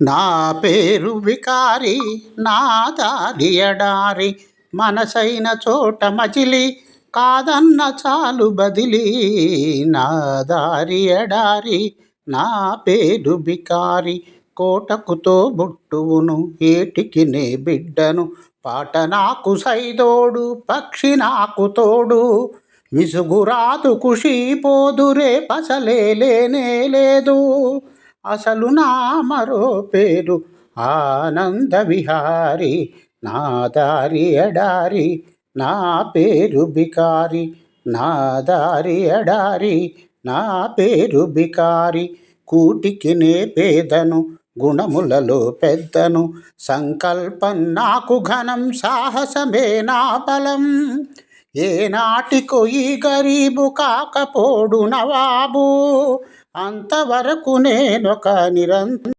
నా పేరు వికారి నా దారి ఎడారి మనసైన చోట మజిలి కాదన్న చాలు బదిలి నా దారి ఎడారి నా పేరు బికారి కోటకుతో బుట్టువును ఏటికి నే బిడ్డను పాట నాకు సైదోడు పక్షి నాకు తోడు విసుగురాదు ఖుషి పోదురే పసలే లేనే లేదు. అసలు నా మరో పేరు ఆనంద విహారి నా దారి ఎడారి నా పేరు బికారి నా దారి ఎడారి నా పేరు బికారి కూటికి నే పేదను గుణములలో పెద్దను సంకల్పం నాకు ఘనం సాహసమే నా బలం. ఏనాటికో ఈ గరీబు కాకపోడు నవాబు అంతవరకు నేనొక నిరంతర